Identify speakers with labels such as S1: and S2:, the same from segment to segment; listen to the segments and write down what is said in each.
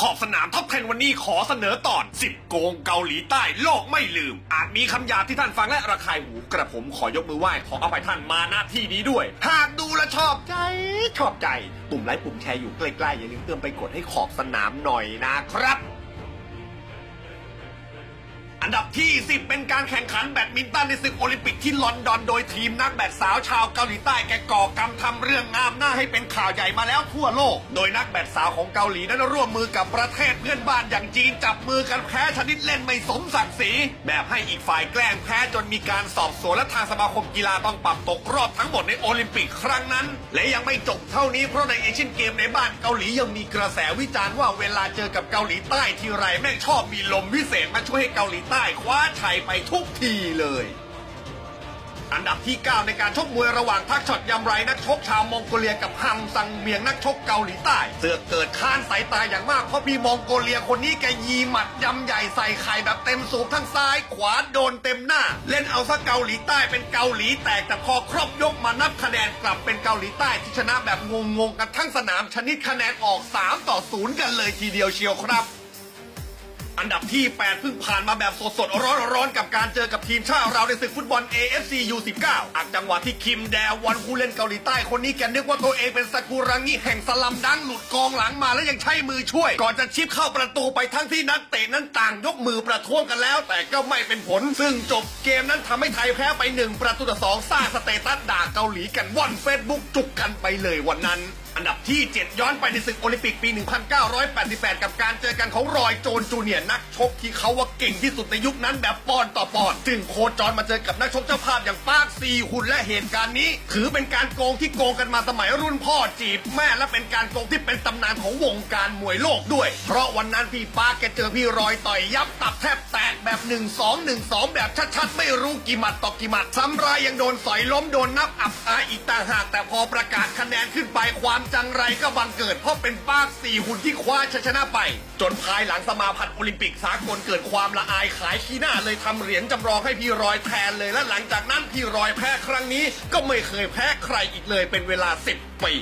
S1: ขอบสนามท็อปเทนวันนี้ขอเสนอตอน 10 โกงเกาหลีใต้โลกไม่ลืม อาจมีคำหยาบที่ท่านฟังและระคายหูกระผมขอยกมือไหว้ขออภัยท่านมาหน้าที่นี้ด้วย หากดูและชอบใจ ชอบใจ ปุ่มไลค์ปุ่มแชร์อยู่ใกล้ๆอย่าลืมเติมไปกดให้ขอบสนามหน่อยนะครับ อันดับที่ 10 เป็นการแข่งขันแบดมินตันในศึกโอลิมปิกที่ลอนดอน โดยทีมนักแบดสาวชาวเกาหลีใต้แกก่อกรรมทำเรื่องงามหน้าให้เป็นข่าวใหญ่มาแล้วทั่วโลก โดยนักแบดสาวของเกาหลีนั้นร่วมมือกับประเทศเพื่อนบ้านอย่างจีนจับมือกันแพ้ชนิดเล่นไม่สมศักดิ์ศรีแบบให้อีกฝ่ายแกล้งแพ้จนมีการสอบสวนและทางสมาคมกีฬาต้องปรับตกรอบทั้งหมดในโอลิมปิกครั้งนั้น และยังไม่จบเท่านี้เพราะในเอเชียนเกมในบ้านเกาหลียังมีกระแสวิจารณ์ว่าเวลาเจอกับเกาหลีใต้ทีไรแม่งชอบมีลมวิเศษมาช่วยให้เกาหลีใต้คว้าชัยไปทุกทีเลย อันดับที่ 9 ในการชกมวยระหว่างทักช็อตยำไรนักชกชาวมองโกเลียกับฮัมซังเมียงนักชกเกาหลีใต้เสือกเกิดค้านสายตาอย่างมากเพราะพี่มองโกเลียคนนี้แกยีหมัดยำใหญ่ใส่ไข่แบบเต็มสูบทั้งซ้าย ขวาโดนเต็มหน้า เล่นเอาซะเกาหลีใต้เป็นเกาหลีแตกแต่พอครบยกมานับคะแนนกลับเป็นเกาหลีใต้ที่ชนะแบบงงๆกันทั้งสนามชนิดคะแนนออก 3 ต่อ 0 กันเลยทีเดียวเชียวครับ อันดับที่ 8 เพิ่งผ่านมาแบบสดๆ ร้อนๆ กับการเจอกับทีมชาติเราในศึกฟุตบอล AFC U19 อักจังหวะที่คิมแดวอนผู้เล่นเกาหลีใต้คนนี้แกนึกว่าตัวเองเป็นสกุรังิแห่งสลัมดังหลุดกองหลังมาแล้วยังใช้มือช่วย ก่อนจะชิปเข้าประตูไปทั้งที่นักเตะนั้นต่างยกมือประท้วงกันแล้ว แต่ก็ไม่เป็นผล ซึ่งจบเกมนั้นทำให้ไทยแพ้ไป 1 ประตูต่อสองสร้างสเตตัสด่าเกาหลีกันว่อนเฟซบุ๊กจุกกันไปเลยวันนั้น อันดับที่ 7 ย้อนไปในศึกโอลิมปิกปี 1988 กับการเจอกันของรอยโจนจูเนียร์นักชกที่เขาว่าเก่งที่สุดในยุคนั้นแบบปอนต่อปอนซึ่งโคจรมาเจอกับนักชกเจ้าภาพอย่างปาคซีฮุนและเหตุการณ์นี้ ถือเป็นการโกงที่โกงกันมาสมัยรุ่นพ่อจีบแม่และเป็นการโกงที่เป็นตำนานของวงการมวยโลกด้วย เพราะวันนั้นพี่ปาแกเจอพี่รอยต่อยยับตับแทบแตกแบบ 1 2 1 2 แบบชัดๆ ไม่รู้กี่หมัดต่อกี่หมัดซ้ำรายยังโดนสอยล้มโดนนับอับอายอีกต่างหากแต่พอประกาศคะแนนขึ้นไปความจังไรก็บังเกิดเพราะเป็นปากสี่หุ่นที่คว้าชัยชนะไป จนภายหลังสมาพันธ์โอลิมปิกสากลเกิดความละอายขายขี้หน้าเลยทำเหรียญจำลองให้พี่รอยแทนเลยและหลังจากนั้นพี่รอยแพ้ครั้งนี้ก็ไม่เคยแพ้ใครอีกเลยเป็นเวลา 10 ปี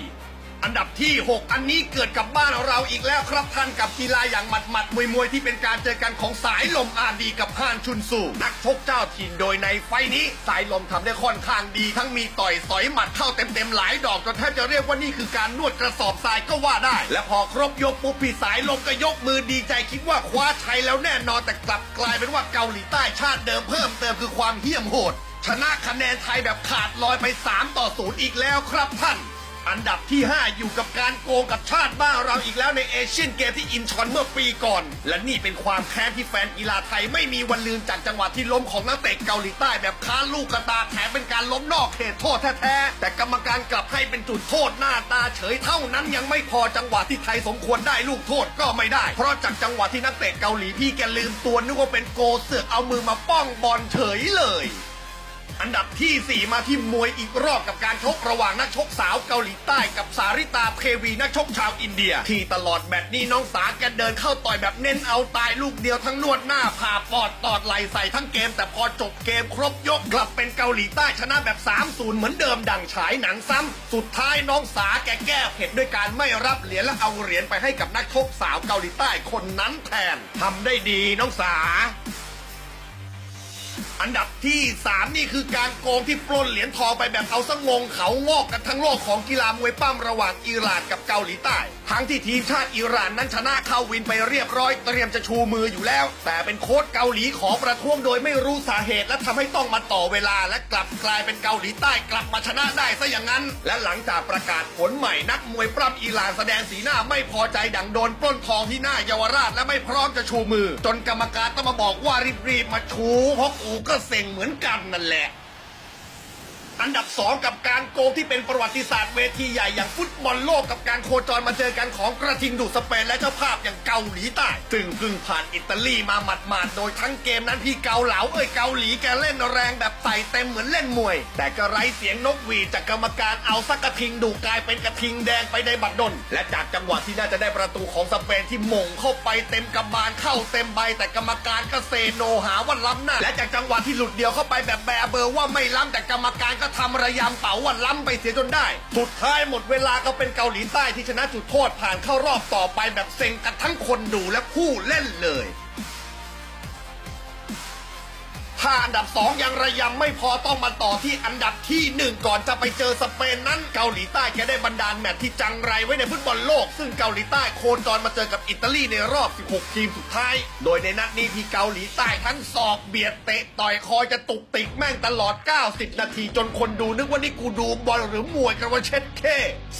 S1: อันดับที่ 6 อันนี้เกิดกับบ้านเราอีกแล้วครับท่านกับกีฬาอย่างหมัดหมัดมวยมวยที่เป็นการเจอกันของสายลมอาดีกับฮานชุนซูนักชกเจ้าถิ่นโดยในไฟนี้ สายลมทำได้ค่อนข้างดี ทั้งมีต่อยสอยหมัดเข้าเต็มๆหลายดอกจนแทบจะเรียกว่านี่คือการนวดกระสอบทรายก็ว่าได้ และพอครบยกปุ๊บพี่สายลมก็ยกมือดีใจคิดว่าคว้าชัยแล้วแน่นอนแต่กลับกลายเป็นว่าเกาหลีใต้ชาติเดิมเพิ่มเติมคือความเหี้ยมโหดชนะคะแนนไทยแบบขาดลอยไป 3 ต่อ 0 อีกแล้วครับท่าน อันดับที่ 5 อยู่กับการโกงกับชาติบ้านเราอีกแล้วในเอเชียนเกมที่อินชอนเมื่อปีก่อน และนี่เป็นความแค้นที่แฟนกีฬาไทยไม่มีวันลืมจากจังหวะที่ล้มของนักเตะเกาหลีใต้แบบค้าลูกกระตาแถมเป็นการล้มนอกเขตโทษแท้ๆแต่กรรมการกลับให้เป็นจุดโทษหน้าตาเฉยเท่านั้นยังไม่พอจังหวะที่ไทยสมควรได้ลูกโทษก็ไม่ได้ เพราะจากจังหวะที่นักเตะเกาหลีพี่แกลืมตัวนึกว่าเป็นโกเสือกเอามือมาป้องบอลเฉยเลย อันดับที่ 4 มาที่มวยอีกรอบกับการชกระหว่างนักชกสาวเกาหลีใต้กับสาริตาเทวีนักชกชาวอินเดีย ที่ตลอดแมตช์นี้น้องสาแกเดินเข้าต่อยแบบเน้นเอาตายลูกเดียวทั้งนวดหน้าผ่าปอดตอดไหลใส่ทั้งเกม แต่พอจบเกมครบยกกลับเป็นเกาหลีใต้ชนะแบบ 3-0 เหมือนเดิมดังฉายหนังซ้ำสุดท้ายน้องสาแกแก้เผ็ดด้วยการไม่รับเหรียญและเอาเหรียญไปให้กับนักชกสาวเกาหลีใต้คนนั้นแทนทำได้ดีน้องสา อันดับที่ 3 นี่คือการโกงที่ปล้นเหรียญทองไปแบบเอาสงงเขางอกกันทั้งโลกของกีฬามวยปั้มระหว่างอิหร่านกับเกาหลีใต้ ทั้งที่ทีมชาติอิหร่านนั้นชนะเข้าวินไปเรียบร้อยเตรียมจะชูมืออยู่แล้ว แต่เป็นโค้ชเกาหลีขอประท้วงโดยไม่รู้สาเหตุและทำให้ต้องมาต่อเวลา และกลับกลายเป็นเกาหลีใต้กลับมาชนะได้ซะอย่างนั้น และหลังจากประกาศผลใหม่นักมวยปล้ำอิหร่านแสดงสีหน้าไม่พอใจดังโดนปล้นทองที่หน้าเยาวราชและไม่พร้อมจะชูมือ จนกรรมการต้องมาบอกว่ารีบๆมาชูเพราะกูก็เซ็งเหมือนกันนั่นแหละ อันดับ 2 กับการโกงที่เป็นประวัติศาสตร์เวทีใหญ่อย่างฟุตบอลโลกกับการโคจรมาเจอกันของกระทิงดูดสเปนและเจ้าภาพอย่างเกาหลีใต้ซึ่งพึ่งผ่านอิตาลีมาหมาดๆโดยทั้งเกมนั้นพี่เกาเหลาเอ้ยเกาหลีแกเล่นแรงแบบใส่เต็มเหมือนเล่นมวย แต่ก็ไร้เสียงนกหวีดจากกรรมการเอาสักกระทิงดูกลายเป็นกระทิงแดงไปในบัดดลและจากจังหวะที่น่าจะได้ประตูของสเปนที่หม่งเข้าไปเต็มกำบาลเข้าเต็มใบ แต่กรรมการก็เซโนหาว่าล้ำหน้าและจากจังหวะที่หลุดเดียวเข้าไปแบบแบร์เบอร์ว่าไม่ล้ำแต่กรรมการก็ทำระยำเป๋าวันล้ำไปเสียจนได้ สุดท้ายหมดเวลาก็เป็นเกาหลีใต้ที่ชนะจุดโทษผ่านเข้ารอบต่อไปแบบเซ็งกันทั้งคนดูและผู้เล่นเลย ถ้าอันดับ 2 ยังระยำไม่พอต้องมาต่อที่อันดับที่ 1 ก่อนจะไปเจอสเปนนั้นเกาหลีใต้แกได้บรรดาลแมตช์ที่จังไรไว้ในฟุตบอลโลก ซึ่งเกาหลีใต้โคจรมาเจอกับอิตาลีในรอบ 16 ทีมสุดท้าย โดยในนัดนี้ที่เกาหลีใต้ทั้งศอกเบียดเตะต่อยคอยจะตุกติกแม่งตลอด 90 นาทีจนคนดูนึกว่านี่กูดูบอลหรือมวยกันว่าเช็ดเค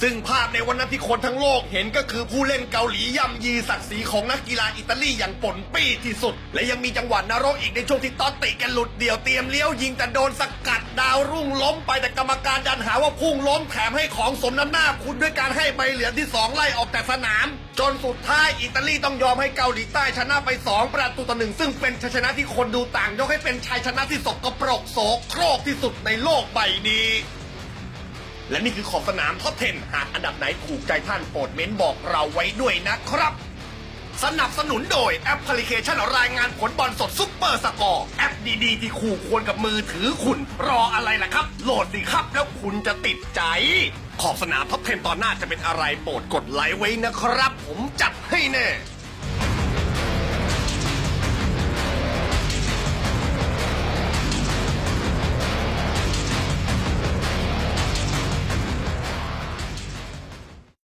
S1: ซึ่งภาพในวันนั้นที่คนทั้งโลกเห็นก็คือผู้เล่นเกาหลีย่ำยีศักดิ์ศรีของนักกีฬาอิตาลีอย่างปนปี้ที่สุด และยังมีจังหวะนรกอีกในช่วงที่ตอตติกันหลุดเดี่ยวเตรียมเลี้ยวยิงแต่โดนสกัดดาวรุ่งล้มไปแต่กรรมการดันหาว่าพุ่งล้มแถมให้ของสมน้ำหน้าคุณด้วยการให้ใบเหลืองที่สองไล่ออกจากสนาม จนสุดท้ายอิตาลีต้องยอมให้เกาหลีใต้ชนะไป 2 ประตูต่อหนึ่งซึ่งเป็นชัยชนะที่คนดูต่างยกให้เป็นชัยชนะที่สกปรกโสโครกที่สุดในโลกใบนี้และนี่คือขอบสนามท็อป10หากอันดับไหนถูกใจท่านโปรดเม้นบอกเราไว้ด้วยนะครับ สนับสนุนโดยแอปพลิเคชันรายงานผลบอลสดซุปเปอร์สกอร์ แอปดีๆ ที่คู่ควรกับมือถือคุณ รออะไรล่ะครับ โหลดสิครับแล้วคุณจะติดใจ ขอบสนามท็อปเทนตอนหน้าจะเป็นอะไรโปรดกดไลค์ไว้นะครับ ผมจัดให้แน่